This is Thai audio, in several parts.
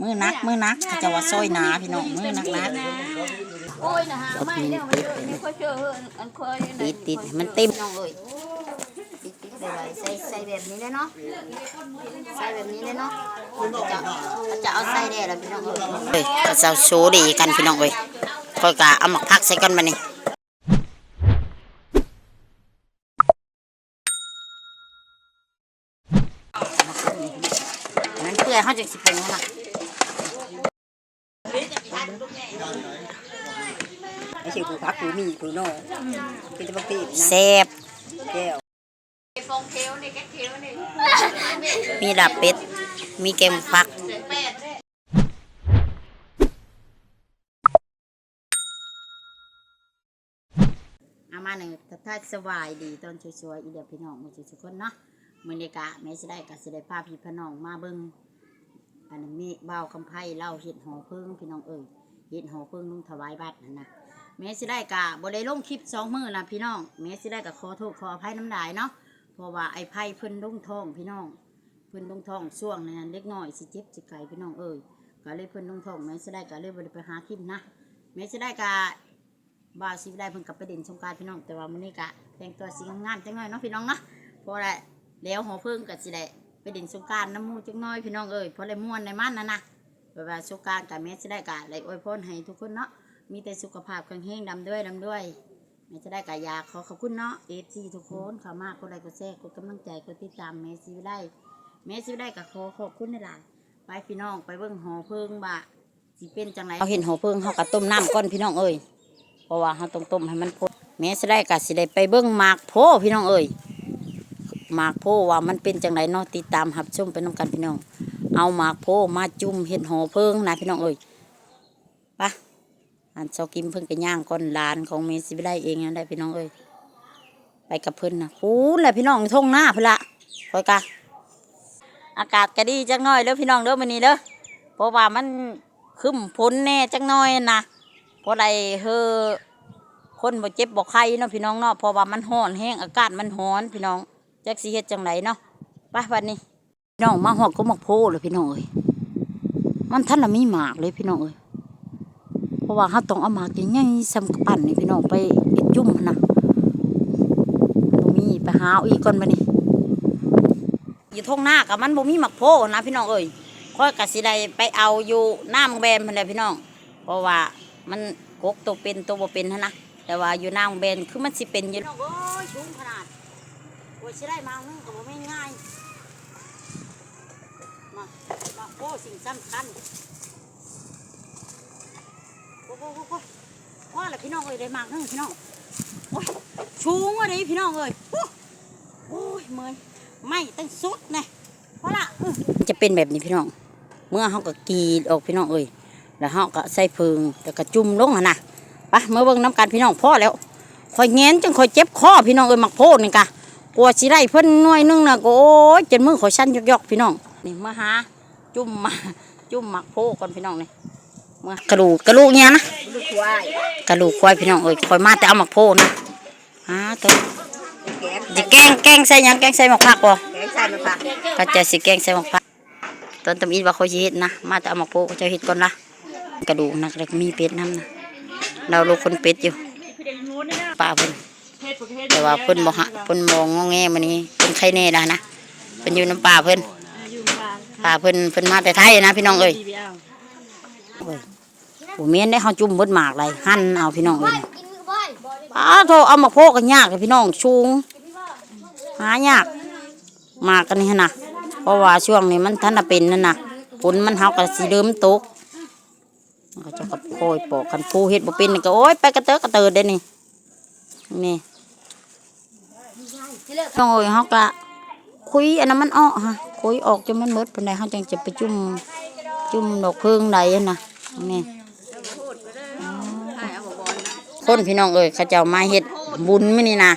มือนักมือนักเขาจะว่าซอยหนาพี่น้องมือนักนักโอ้ยนะฮะไม่เนี่ยมันเยอะนี่ค่อยเจออันค่อยติดติดให้มันเต็มน้องเอ้ยติดติดไปเลยใส่ใส่แบบนี้เลยเนาะใส่แบบนี้เลยเนาะจะจะเอาใส่ได้แล้วพี่น้องเอ้ยเอ้ยก็จะโชว์ดีกันพี่น้องเอ้ยค่อยกะเอาหมักพักใส่กันมานี่มันเปื่อยเขาจะสิปรุงนะ ไม่ใช่ผู้พักผู้มีผู้นอกเป็นจะมาปีนะแซ่บแก้วฟองเคี้ยวนี่แกเคี้ยวนี่มีลาบเป็ด มีแกงฟักแปดเอามาหนึ่งถ้าสบายดีตอนสวยๆอีเดียวพี่น้องมาสุกคนเนาะมือนี้กะแม่สิได้กะสิได้พาพี่พี่น้องมาเบิ่งอันนี้มีเบาวคำไพ่เล่าเห็ดหอเพิ่งพี่น้องเอ้ยเห็ดหอเพิ่งลุงถวายบัตรนั่นนะ แม่สิได้กะบ่ได้ลงคลิปสองมือนะพี่น้องแม่สิได้กะขอโทษขออภัยน้ำลายเนาะเพราะว่าไอ้ไพ่เพิ่นลงท้องพี่น้อง เพิ่นลงท้องช่วงนั้นเล็กน้อยสิเจ็บสิไก่พี่น้องเอ้ยก็เลยเพิ่นลงท้องแม่สิได้กะเลยบ่ได้ไปหาคลิปนะแม่สิได้กะบ่าวสิได้เพิ่นกลับไปเด่นสงการพี่น้องแต่ว่ามื้อนี้กะแต่งตัวสีงามๆจังหน่อยเนาะพี่น้องเนาะเพราะอะไรแล้วหอเพิ่งก็สิได้ไปเด่นสงการน้ำมูจังน้อยพี่น้องเอ้ยเพราะอะไรม่วนในมันนั่นนะแบบว่าสงการกับแม่สิได้กะเลยอวยพรให้ทุกคนเนาะ มีแต่สุขภาพแข็งแรงดำด้วยดำด้วยแม่จะได้กะอยาขอขอบคุณเนาะ FC ทุกคนเข้ามากกดไลค์กดแชร์กดกำลังใจกดติดตามแม่สิได้แม่สิได้กะขอขอบคุณในหลายไปพี่น้องไปเบิ่งหอเพิงบ่าสิเป็นจังไรเราเห็นหอเพิงเฮาก็ต้มน้ำก่อนพี่น้องเอ้ยเพราะว่าเราต้องต้มให้มันพดแม่สิได้ก็สิได้ไปเบิ้งหมากโพพี่น้องเอ้ยหมากโพว่ามันเป็นจังไรเนาะติดตามหับชมไปน้ำกันพี่น้อง เอาหมากโพมาจุ่มเห็ดหอเพิงนะพี่น้องเอ้ย อันเซากิมเพิ่งไปย่างก้อนลานของเมสิได้เองนั่นได้พี่น้องเอ้ยไปกับเพิ่นนะพูนแหละพี่น้องทงหน้าเพิ่นละคอยกะอากาศก็ดีจังน้อยเด้อพี่น้องเด้อวันนี้เด้อเพราะว่ามันครึ้มพ้นแน่จังน้อยนะเพราะใดเฮอคนบ่เจ็บบ่ไข้เนาะพี่น้องเนาะเพราะว่ามันร้อนแห้งอากาศมันร้อนพี่น้องจักสิเฮ็ดจังไดเนาะไปวันนี้ พี่น้องมาฮอดก็มักโพเลยพี่น้องเอ้ยมันทันละมีหมากเลยพี่น้องเอ้ย ราะว่าเฮาต้องเอามากใหญ่ๆสำกับปั่นนี่พี่น้องไปจุ่มนะบ่มีไปหาอีกก่อนบัดนี้อยู่ท้องหน้ากับมันบ่มีหมักโพนะพี่น้องเอ้ยค่อยก็สิได้ไปเอาอยู่น้ำแบมหั่นแหละพี่น้อง เพราะว่ามันกกตัวเป็นตัวบ่เป็นหั้นะแต่ว่าอยู่หน้ามังเบนคือมันสิเป็นอยู่โอ้ยสูงขนาดโอ้ยสิได้มางก็บ่ไม่ง่ายมามาโอ้สิ่งสำคัญ ว้าแหละพี่น้องเอ้ยได้มากนึงพี่น้องโอ้ยชูงว่าด้พี่น้องเอ้ยโอ้ยเมยไม่ตั้งสุดนะพอละอื้อจะเป็นแบบนี้พี่น้อง เมื่อเขาก็กีดออกพี่น้องเอ้ยแล้วเขาก็ใส่พิงแล้วก็จุ่มลงหะนะไปเมื่อเบิ่งน้ำกันพี่น้องพ่อแล้วคอยแงนจังคอยเจ็บคอพี่น้องเอ้ยมักโพดนี่กะกลัวสิได้เพิ่นน่วยนึงนะโอ้ยจนมือขอยสั่นยอกๆพี่น้องนี่มาหาจุ่มมาจุ่มมักโพก่อนพี่น้องนี่ กระดูกกระดูกเนี่ยนะลูกควายกระดูกควายพี่น้องเอ้ยคอยมาแต่เอามักโพนะฮะตัวแกงสิแกงแกงใส่หยังแกงใส่หมกผักบ่แกงใส่มะพร้าวก็จะสิแกงใส่หมกผักตอนตำอีว่าเขาสิเฮ็ดนะมาแต่เอามักโพเขาจะเฮ็ดก่อนละกระดูกนักแล้วก็มีเป็ดน้ำนะเราลูกคนเป็ดอยู่ป้าเพิ่นแต่ว่าเพิ่นบ่ฮะเพิ่นมองงอแงมานี้เพิ่นใครแน่นะนะเพิ่นอยู่น้ำป่าเพิ่นป่าเพิ่นเพิ่นมาแต่ไทยนะพี่น้องเอ้ย โอ้ยโอ้เมียนได้เฮาจุ่มเบิดหมากเลยหั่นเอาพี่น้องเอ้ยป้าโทเอามาโพกกันยากเลยพี่น้องชูงหายากหมากกันนี่นะเพราะว่าช่วงนี้มันทันน่ะเป็นนั่นนะฝนมันเฮาก็สิเริ่มตกก็จะกระโพยปอกกันผู้เฮ็ดบ่เป็นนี่ก็โอ้ยไปกระเตอะกระเติดเด้นี่นี่น้องเอ้ยเฮาก็คุยอันนั้นมันออกฮะคุยออกจนมันหมดปานใดเฮาจังจะไปจุ่มจุ่มดอกเพิงใดอะนะ นี่คนพี่น้องเอ้ยเขาเจ้ามาเฮ็ดบุญมื้อนี้นะ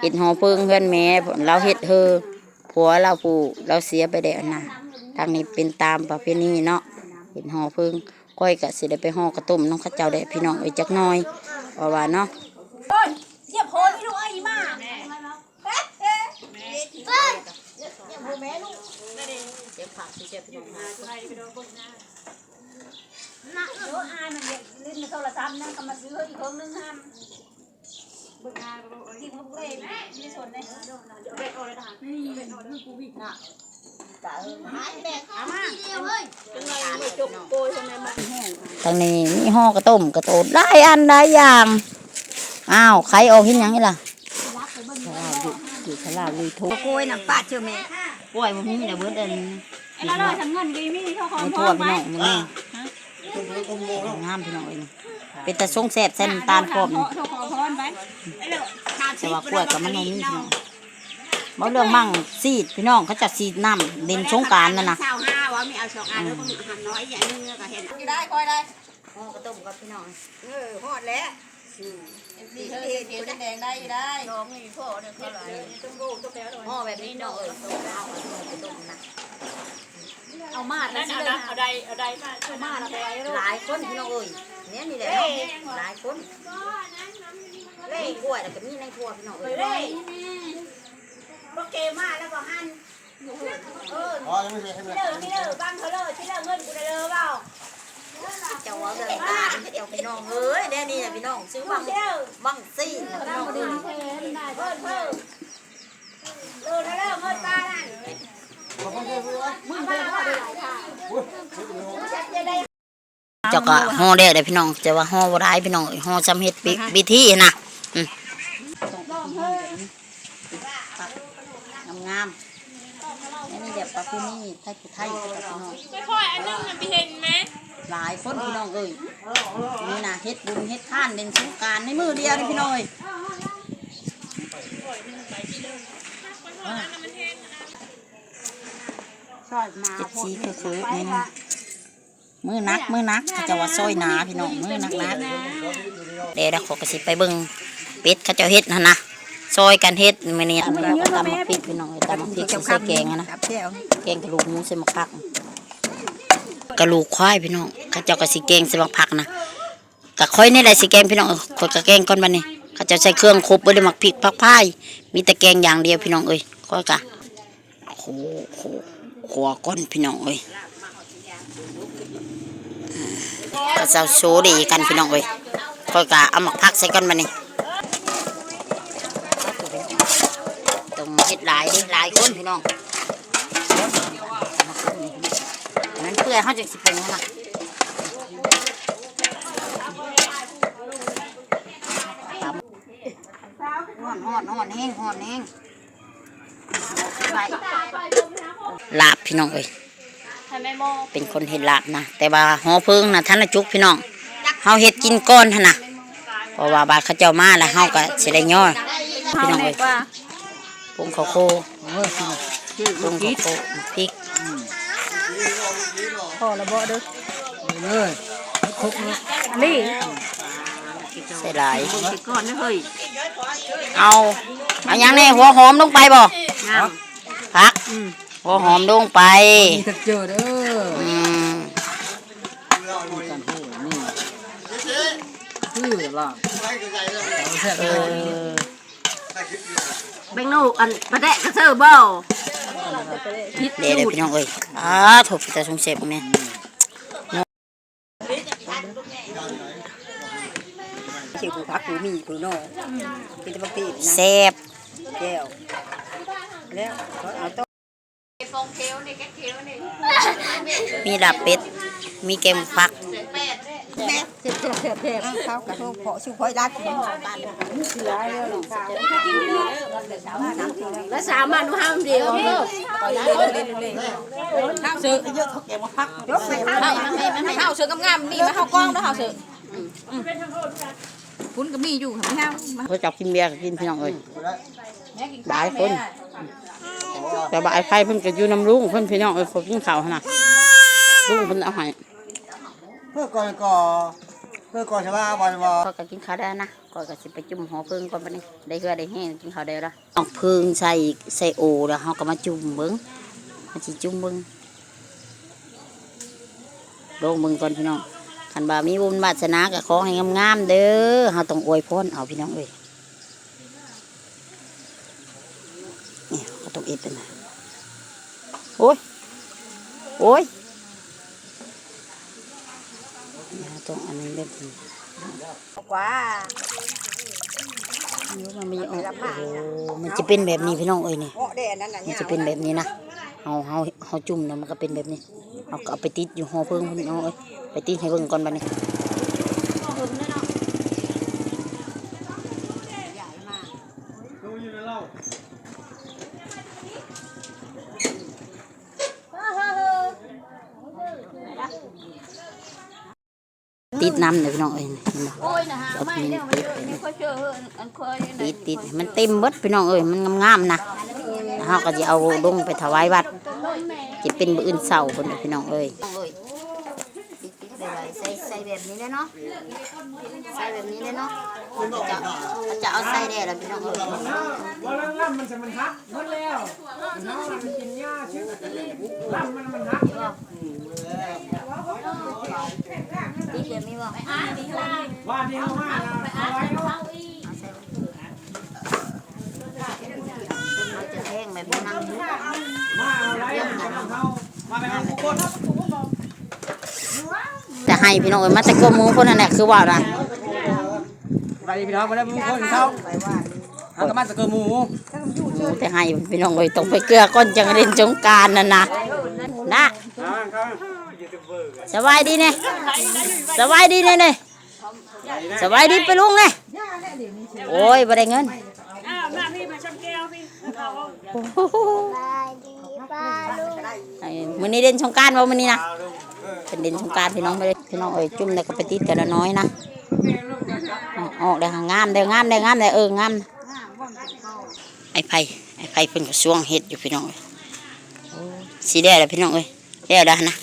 เฮ็ดหอเพิงเพื่อนแม่เราเฮ็ดเฮอผัวเราผู้เราเสียไปแล้วนะทางนี้เป็นตามประเพณีเนาะเฮ็ดหอเพิงก้อยก็สิได้ไปห่อกระต้มน้องเขาเจ้าได้พี่น้องเอ้ยจักหน่อยเพราะว่าเนาะเทียบโพยพี่ลูกไอ้มาแป๊บเอ๊ะเฮ้ยเทียบโพยแม่ลูกเสียงผักที่เจ็บพี่น้องามนั่นก็มาซื้ออีกเครื่องนึงห้ามบึกงานที่มึงเล่นไม่สนเลยเบ็ดโอเลยทหารเบ็ดโอเลยกูวิ่งน่ะกะเออหายแบกเอามาเดียวเฮ้ยเป็นไงไม่จบโกยทำไมมันแห้งทางนี้มีห่อกระต้มกระโตดหลายอันหลายอย่างอ้าวใครออกกินหยังนี่ล่ะอยู่ขลาลุยทุกโกยน่ะปาดเชื่อแม่ป่วยบ่มีแต่เบิดอันไอ้ละร้อยทั้งเงินก็มีเท่าของมันพ่ทั่อวไหมพี่น้องนี่งามพี่น้องเอ้ยนี่ เป็นตะทรงแซ่บเส้นำตาลพร้อมนี่เท่าของพ่อไหมไอ้เด้อแต่ว่ากล้วยกับมันบ่มีพี่น้องบ่เรื่องมั่งซีดพี่น้องเขาจัดซีดน้ำเด่นสงกรารนั่นน่ะเศร้าห้าว่ามีเอาสองอันแล้วก็มีหันน้อยอย่างนึงก็เห็นได้คอยได้ห่อกระต้มกับพี่น้องเออฮอดแล้วนี่เธอเห็นเดี๋ยวแดงได้ได้น้องมีพ่อเนี่ยเท่าไหร่ต้องดูต้องแล้วห่อแบบนี้น้องเอ้ยเอาเอาไปต้มนะ เอามาดแล้วสิเลยเอาใดเอาใดมาเอามาดเอาไปหลายคนพี่น้องเอ้ยเนี่ยนี่แหละเนาะหลายคนเล่กล้วยแล้วก็มีในครัวพี่น้องเอ้ยเฮ้ยบ่เกมาแล้วบ่หันเอออ๋อยังไม่ใช่ให้ที่แม่เลิกที่เลิกบ้างเขาเลิกที่เลิกเงินกูได้เลยเปล่าเจ้าว่าเรื่องการเดี๋ยวพี่น้องเอ้ยเดี๋ยวนี้น่ะพี่น้องซื้อบังเที่ยวบังซีนนะพี่น้องเอ้ยเพิ่มเพิ่มเออแล้วเงินป้านั่น เพิ่มพ่อได้หลายค่ะจะได้เจ้าก็ห่อได้เลยพี่น้องแต่ว่าห่อบ่ได้พี่น้องเอ้ยห่อจำเฮ็ดปิวิธีนะอืมงามๆนี่นี่เดี๋ยวปลาพี่นี่ไทยผู้ไทยกับพี่น้องไม่ค่อยอันนึงมันไปเห็นไหมหลายคนพี่น้องเอ้ยนี่นะเฮ็ดบุญเฮ็ดทานเด่นสงกรารในมือเดียวนี่พี่น้องเอ้ย ซอยมาเจ็ดสีคือคือนี่นะมือนักมือนักเขาเจะว่าซอยหนาพี่น้องมือนักนักเดี๋ยวเราขอกระสิบไปเบิ่งเป็ดเขาเจ้าเฮ็ดนะนะซอยกันเฮ็ดมื้อนี้อันนี้ก็ตำมะพริกพี่น้องเอ้ยตำมะพริกใส่แกงอะนะกับแก้วแกงกระดูกหมูใส่มะพักกระดูกควายพี่น้องเขาเจ้าก็สิแกงใส่มะพักนะกะค่อยนี่แหละสิแกงพี่น้องเอ้ยค่อยกะแกงก่อนบัดนี้เขาเจะใส่เครื่องครบบ่ได้มักพริกผักพายมีแต่แกงอย่างเดียวพี่น้องเอ้ยค่อยกะโอ้โหโห ขัวก้นพี่น้องเอ้ยก็เจ้าโซดีกันพี่น้องเอ้ยค่อยกะเอามักพักใส่ก่อนบัดนี้ต้องเฮ็ดหลายเดิหลายคนพี่น้องนั้นเพื่อเขาจะสิเป็นไงล่ะห่อนห่อนห่อนแห้งห่อนแห้งไป ลาบพี่น้องเอ้ยทำไมโมเป็นคนเห็ดลาบนะแต่ว่าหอเพิงนะท่านละจุกพี่น้องเฮาเห็ดกินก้อนท่านนะเพราะว่าบาดเขาเจ้ามาแล้วเฮาก็สิได้ย่อพี่น้องเอ้ยปรุงข้าวโคปรุงข้าวโคพริกพอระเบาเด้อเลยครบเลยนี่ใส่หลายสิก่อนนะเฮ้ยเอาเอาอย่างนี้หัวหอมลงไปบ่งามพัก หัวหอมลงไปมีแต่เจอเด้ออืมกันโหนี่คือล่ะแซ่บเอเลยอเบงลูกอันประแดะกระเซอร์บ่พิษเดี๋ยวเดี๋ยวพี่น้องเอ้ยอ้าถูกแต่สงเสพเนี่ยเขียวผู้พักผู้มีผู้น้องเป็นตะบักตีนะแซ่บ แก้วแล้วเอาต้ม ฟองเทลนี่แกเทลนี่มีลาบเป็ด มีแกงฟักแม่เจ็บเจ็บเจ็บเจ็บข้าวกระทงเพาะชื่อพอยรักกินคือร้ายแล้วหรอกแล้วสามวันห้ามเดียวเลิกข้าวซื้อเยอะเขาแกมาพักยกไปข้าวมันให้มันให้ข้าวเสือกงามๆนี่มาข้าวกล้องแล้วข้าวเสือคุณก็มีอยู่ค่ะไม่ห้ามมาเขาจับกินเบียร์ก็กินพี่น้องเอ้ยหลายคน แต่บ่ายไฟเพิ่นก็อยู่น้ำลุงเพิ่นพี่น้องเอ้ยเขากินข้าวหั่นน่ะลุงเพิ่นเอาให้เพื่อก่อนก่อเพื่อก่อนชาวบ้านวันวอเขาก็กินข้าวได้นะก็ก็สิไปจุ่มหอเพิ่งก่อนบัดนี้ได้เฮือได้แห้งกินข้าวได้ละเอาเพิ่งใส่ใส่โอแล้วเฮาก็มาจุ่มเบิ่งมาสิจุ่มเบิ่งลงเบิ่งก่อนพี่น้องคันบ่ามีบุญวาสนาก็ขอให้งามๆเด้อเฮาต้องอวยพรเอาพี่น้องเอ้ยนี่ก็ต้องเอ็ดนะ โอ้ย โอ้ยนี่ครับต้องอันนี้แบบนี้กว่าเดี๋ยวมันไม่ออกโอ้โหมันจะเป็นแบบนี้พี่น้องเอ้ยเนนั้นน่ะมันจะเป็นแบบนี้นะเฮาเฮาเฮาจุ่มนะมันก็เป็นแบบนี้เอาเอาไปติดอยู่หอเพิ่งพี่น้องเอ้ยไปติดให้เบิ่งก่อนบัดนี้ ติดน้ำเลยพี่น้องเอ้ยเห็นบ่โอ้ยนะฮะไม่เนี่ยมันเยอะนี่ค่อยเจออันเคยติดติดให้มันเต็มเบิดพี่น้องเอ้ยมันงามๆนะแล้วเฮาก็จะเอาลงไปถวายวัดจะเป็นมื้ออื่นเช้าพุ่นน่ะพี่น้องเอ้ยเอ้ยติดติดไปไว้ใส่ใส่แบบนี้เลยเนาะใส่แบบนี้เลยเนาะจะจะเอาใส่ได้แล้วพี่น้องเอ้ยว่าล่ำมันจะมันทักหมดแล้วน้องมันกินหญ้าชื่อล่ำมันมันทัก ติดแบบนี้บ่ว่าที่เขามาเอาไว้เนาะเราจะแทงแบบนี้นะมาเอาไว้เขามาไปเอาผู้คนจะให้พี่น้องเอ้ยมาแต่กวหมูพุ่นนั่นแหละคือว่านะไปพี่น้องมาได้ผู้คนเขาเอากระมันสะเกอหมูหมูแต่ให้พี่น้องเอ้ยต้องไปเกลือก้อนจังเล่นสงกรารนั่นนะนะ เอาเขายูทูบเบอร์ สบายดีเนี่ยสบายดีเนี่ยเนี่ยสบายดีไปลุงเนี่ยโอ้ยบ่ได้เงินไอ้มื้อนี้เล่นสงกรารบ่มื้อนี้นะเป็นเล่นสงกรารพี่น้องไปเลยพี่น้องเอ้ยจุ่มแล้วก็ไปติดแต่ละน้อยนะออกออกได้งามได้งามได้งามได้เอองามไอ้ไผ่ไอ้ไผ่เพิ่นก็ช่วงเฮ็ดอยู่พี่น้องเอ้ยโอ้สิได้แล้วพี่น้องเอ้ยได้แล้วนะ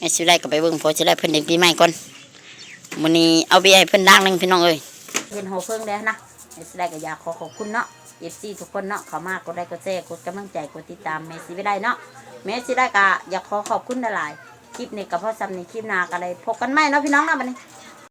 แม่สิได้ก็ไปเบิ่งพอสิได้เพิ่นเด็กปีใหม่ก่อนมื้อนี้เอาเบียร์ให้เพิ่นล่างหนึงพี่น้องเอ้ยเห็นหัวเพิ่งแล้วนะแม่สิได้ก็อยากขอขอบคุณเนาะ FC ทุกคนเนาะเข้ามากดไลค์กดแชร์กดกำลังใจกดติดตามแม่สิได้เนาะแม่สิได้ก็อยากขอขอบคุณหลายๆคลิปนี้ก็พอซ้ำในคลิปหน้าก็ไรพบกันใหม่เนาะพี่น้องเนาะบัดนี้